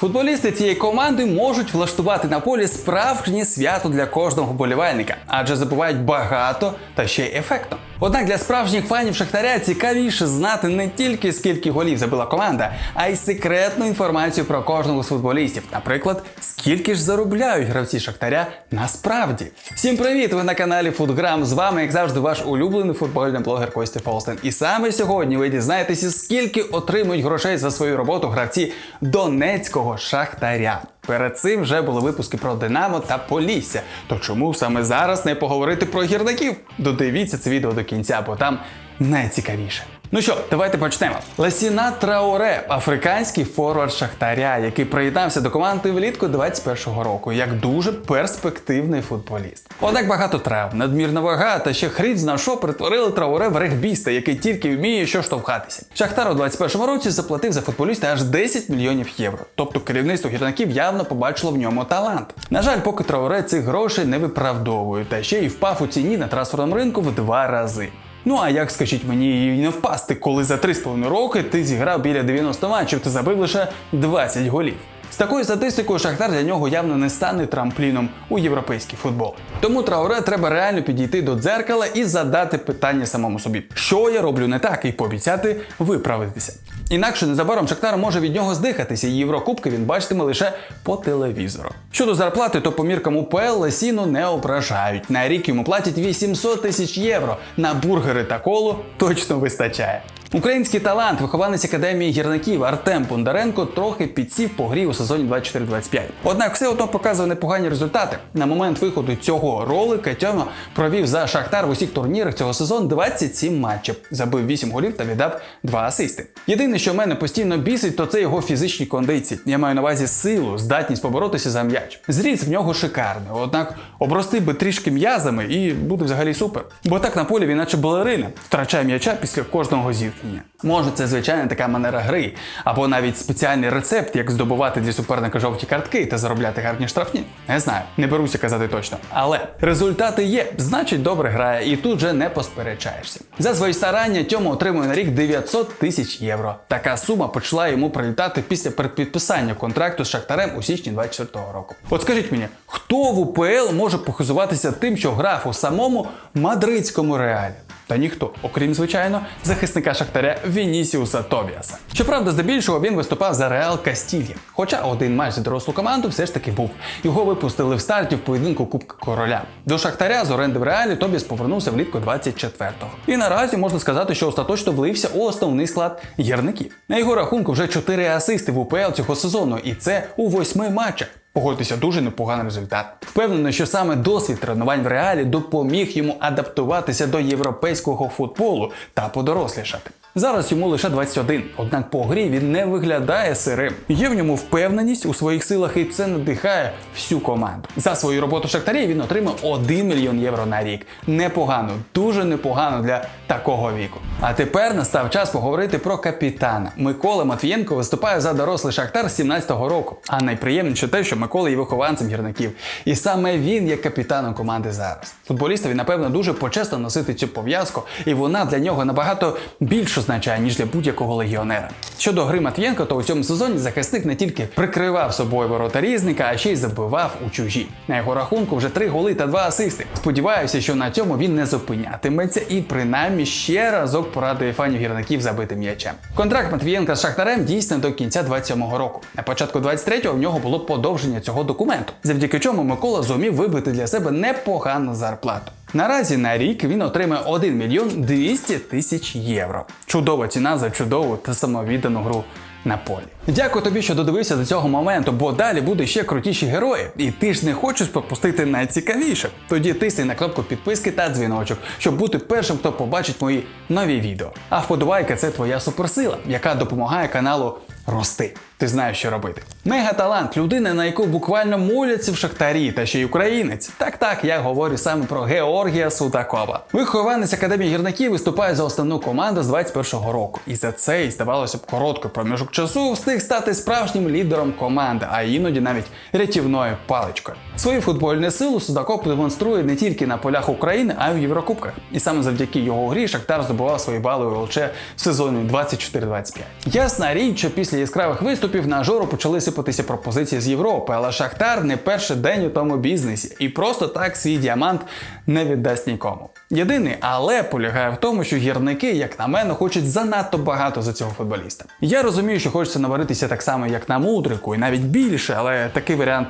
Футболісти цієї команди можуть влаштувати на полі справжнє свято для кожного вболівальника, адже забувають багато та ще й ефектно. Однак для справжніх фанів Шахтаря цікавіше знати не тільки скільки голів забила команда, а й секретну інформацію про кожного з футболістів. Наприклад, скільки ж заробляють гравці Шахтаря насправді. Всім привіт! Ви на каналі Футграм. З вами, як завжди, ваш улюблений футбольний блогер Костя Фолстен. І саме сьогодні ви дізнаєтеся, скільки отримують грошей за свою роботу гравці Донецького Шахтаря. Перед цим вже були випуски про Динамо та Полісся. То чому саме зараз не поговорити про гірників? Додивіться це відео до кінця, бо там найцікавіше. Ну що, давайте почнемо. Ласіна Трауре, африканський форвард Шахтаря, який приєднався до команди влітку 21-го року, як дуже перспективний футболіст. Однак багато травм, надмірна вага та ще хрін зна що перетворили Трауре в регбіста, який тільки вміє що штовхатися. Шахтар у 21-му році заплатив за футболіста аж 10 мільйонів євро. Тобто керівництво гірників явно побачило в ньому талант. На жаль, поки Трауре цих грошей не виправдовує, та ще й впав у ціні на трансферному ринку в два рази. Ну а як скажіть мені і не впасти, коли за 3,5 роки ти зіграв біля 90 матчів та забив лише 20 голів? З такою статистикою Шахтар для нього явно не стане трампліном у європейський футбол. Тому Трауре треба реально підійти до дзеркала і задати питання самому собі, що я роблю не так, і пообіцяти виправитися. Інакше незабаром Шахтар може від нього здихатися, і Єврокубки він бачитиме лише по телевізору. Щодо зарплати, то по міркам УПЛ Лесіну не ображають. На рік йому платять 800 тисяч євро. На бургери та колу точно вистачає. Український талант, вихованець академії гірників Артем Бондаренко трохи підсів по грі у сезоні 24-25. Однак все одно показує непогані результати. На момент виходу цього ролика Тьома провів за Шахтар в усіх турнірах цього сезону 27 матчів, забив 8 голів та віддав 2 асисти. Єдине, що мене постійно бісить, то це його фізичні кондиції. Я маю на увазі силу, здатність поборотися за м'яч. Зріст в нього шикарний, однак обрости би трішки м'язами і буде взагалі супер. Бо так на полі він наче балерина, втрачає м'яча після кожного зіткнення. Може, це звичайна така манера гри, або навіть спеціальний рецепт, як здобувати для суперника жовті картки та заробляти гарні штрафні. Не знаю, не беруся казати точно. Але результати є, значить добре грає, і тут же не посперечаєшся. За свої старання Тьома отримує на рік 900 тисяч євро. Така сума почала йому прилітати після передпідписання контракту з Шахтарем у січні 24-го року. От скажіть мені, хто в УПЛ може похизуватися тим, що грав у самому мадридському реалі? Та ніхто, окрім звичайно, захисника Шахтаря Вінісіуса Тобіаса. Щоправда, здебільшого він виступав за Реал Кастілья. Хоча один матч за дорослу команду все ж таки був. Його випустили в старті в поєдинку Кубка Короля. До Шахтаря з оренди в реалі Тобіас повернувся влітку 24-го. І наразі можна сказати, що остаточно влився у основний склад гірників. На його рахунку вже 4 асисти в УПЛ цього сезону, і це у восьми матчах. Погодьтеся, дуже непоганий результат. Впевнений, що саме досвід тренувань в реалі допоміг йому адаптуватися до європейського футболу та подорослішати. Зараз йому лише 21, однак по грі він не виглядає сирим. Є в ньому впевненість у своїх силах, і це надихає всю команду. За свою роботу в Шахтарі він отримав 1 мільйон євро на рік. Непогано, дуже непогано для такого віку. А тепер настав час поговорити про капітана. Микола Матвієнко виступає за дорослий Шахтар з 17-го року. А найприємніше те, що Микола є вихованцем гірників. І саме він є капітаном команди зараз. Футболістові, напевно, дуже почесно носити цю пов'язку, і вона для нього набагато більше означає, ніж для будь-якого легіонера. Щодо гри Матвієнко, то у цьому сезоні захисник не тільки прикривав собою ворота різника, а ще й забивав у чужі. На його рахунку вже три голи та два асисти. Сподіваюся, що на цьому він не зупинятиметься і принаймні ще разок порадує фанів гірників забити м'ячем. Контракт Матвієнка з Шахтарем дійсно до кінця 27-го року. На початку 23-го в нього було подовження цього документу, завдяки чому Микола зумів вибити для себе непогану зарплату. Наразі на рік він отримає 1 мільйон 200 тисяч євро. Чудова ціна за чудову та самовіддану гру на полі. Дякую тобі, що додивився до цього моменту, бо далі буде ще крутіші герої, і ти ж не хочеш пропустити найцікавіше. Тоді тисни на кнопку підписки та дзвіночок, щоб бути першим, хто побачить мої нові відео. А вподобайка це твоя суперсила, яка допомагає каналу рости. Ти знаєш, що робити. Мегаталант, людина, на яку буквально моляться в шахтарі, та ще й українець. Так, так, я говорю саме про Георгія Судакова. Вихованець академії гірників виступає за основну команду з 21-го року. І за цей, здавалося б, короткий проміжок часу встиг стати справжнім лідером команди, а іноді навіть рятівною паличкою. Свою футбольну силу Судаков демонструє не тільки на полях України, а й у Єврокубках. І саме завдяки його грі Шахтар здобував свої бали у ЛЧ в сезоні 24-25. Ясна річ, що після яскравих виступів виступів на жору почали сипатися пропозиції з Європи, але Шахтар не перший день у тому бізнесі і просто так свій діамант не віддасть нікому. Єдиний, але полягає в тому, що гірники, як на мене, хочуть занадто багато за цього футболіста. Я розумію, що хочеться наваритися так само, як на мудрику, і навіть більше, але такий варіант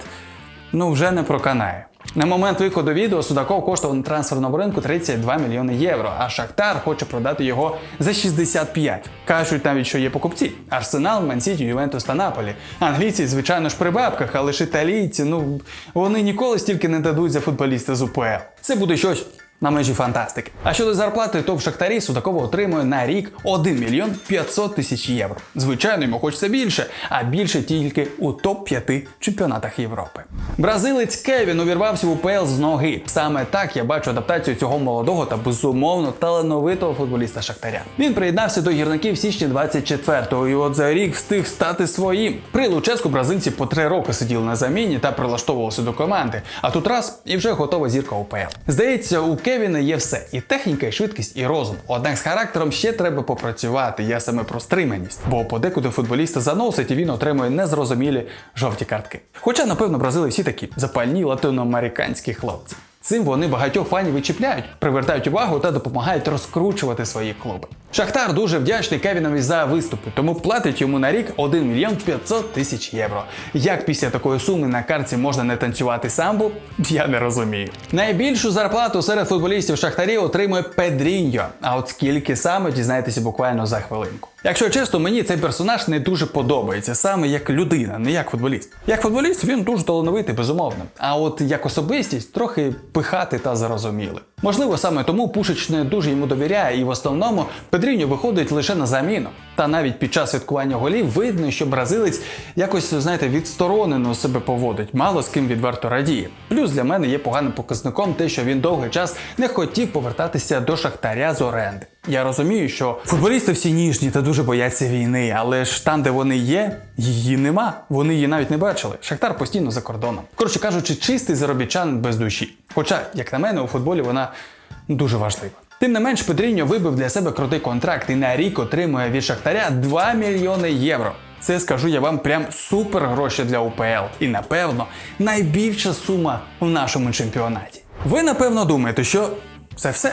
ну вже не проканає. На момент виходу відео Судаков коштував на трансферному ринку 32 мільйони євро, а Шахтар хоче продати його за 65. Кажуть навіть, що є покупці: Арсенал, Мансіті, Ювентус та Наполі. Англійці, звичайно ж, при бабках, але ж італійці, ну вони ніколи стільки не дадуть за футболіста з УПЛ. Це буде щось. На межі фантастики. А щодо зарплати, то в Шахтарі Судакова отримує на рік 1 мільйон 500 тисяч євро. Звичайно, йому хочеться більше, а більше тільки у топ-5 чемпіонатах Європи. Бразилець Кевін увірвався в УПЛ з ноги. Саме так я бачу адаптацію цього молодого та безумовно талановитого футболіста Шахтаря. Він приєднався до гірників в січні 24-го і от за рік встиг стати своїм. При Луческу бразильці по три роки сиділи на заміні та прилаштовувалися до команди. А тут раз і вже готова зірка УПЛ. Здається, у Кевіна є все: і техніка, і швидкість, і розум. Однак з характером ще треба попрацювати. Я саме про стриманість, бо подекуди футболіста заносить і він отримує незрозумілі жовті картки. Хоча, напевно, бразили всі такі запальні латиноамериканські хлопці. Цим вони багатьох фанів вичіпляють, привертають увагу та допомагають розкручувати свої клуби. Шахтар дуже вдячний Кевінові за виступи, тому платить йому на рік 1 мільйон 500 тисяч євро. Як після такої суми на картці можна не танцювати самбу, я не розумію. Найбільшу зарплату серед футболістів Шахтарі отримує Педріньо. А от скільки саме дізнаєтеся буквально за хвилинку. Якщо чесно, мені цей персонаж не дуже подобається, саме як людина, не як футболіст. Як футболіст він дуже талановитий, безумовно. А от як особистість трохи пихати та зарозуміли. Можливо, саме тому Пушич не дуже йому довіряє, і в основному Педріньо виходить лише на заміну. Та навіть під час святкування голів видно, що бразилець якось, знаєте, відсторонено себе поводить, мало з ким відверто радіє. Плюс для мене є поганим показником те, що він довгий час не хотів повертатися до шахтаря з оренди. Я розумію, що футболісти всі ніжні та дуже бояться війни, але ж там, де вони є, її нема. Вони її навіть не бачили. Шахтар постійно за кордоном. Коротше кажучи, чистий заробітчан без душі. Хоча, як на мене, у футболі вона дуже важлива. Тим не менш, Петріньо вибив для себе крутий контракт і на рік отримує від Шахтаря 2 мільйони євро. Це скажу я вам прям супер гроші для УПЛ. І напевно найбільша сума в нашому чемпіонаті. Ви напевно думаєте, що це все.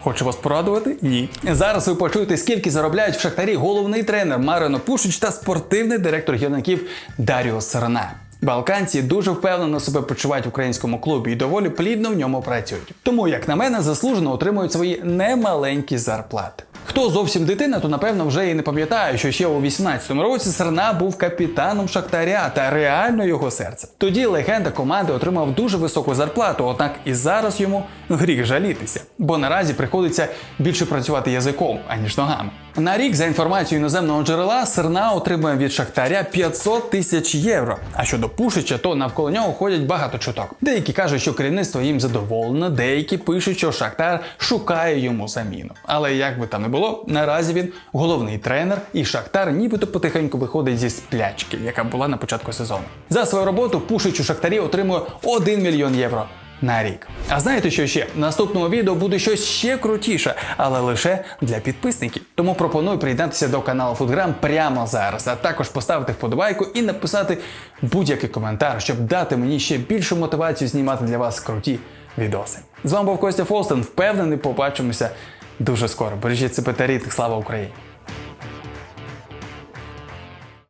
Хочу вас порадувати? Ні. Зараз ви почуєте, скільки заробляють в Шахтарі головний тренер Марино Пушич та спортивний директор гірників Даріо Сарна. Балканці дуже впевнено себе почувають в українському клубі і доволі плідно в ньому працюють. Тому, як на мене, заслужено отримують свої немаленькі зарплати. Хто зовсім дитина, то напевно вже і не пам'ятає, що ще у 18-му році Серна був капітаном Шахтаря та реально його серце. Тоді легенда команди отримав дуже високу зарплату, однак і зараз йому гріх жалітися, бо наразі приходиться більше працювати язиком, аніж ногами. На рік, за інформацією іноземного джерела, Серна отримує від Шахтаря 500 тисяч євро. А щодо Пушича, то навколо нього ходять багато чуток. Деякі кажуть, що керівництво їм задоволено, деякі пишуть, що Шахтар шукає йому заміну. Але як би там не наразі він головний тренер, і Шахтар нібито потихеньку виходить зі сплячки, яка була на початку сезону. За свою роботу Пушич у Шахтарі отримує 1 мільйон євро на рік. А знаєте, що ще? В наступному відео буде щось ще крутіше, але лише для підписників. Тому пропоную приєднатися до каналу Фудграм прямо зараз, а також поставити вподобайку і написати будь-який коментар, щоб дати мені ще більшу мотивацію знімати для вас круті відоси. З вами був Костя Фолстен. Впевнений, побачимося дуже скоро. Бережіть себе та рідних. Слава Україні!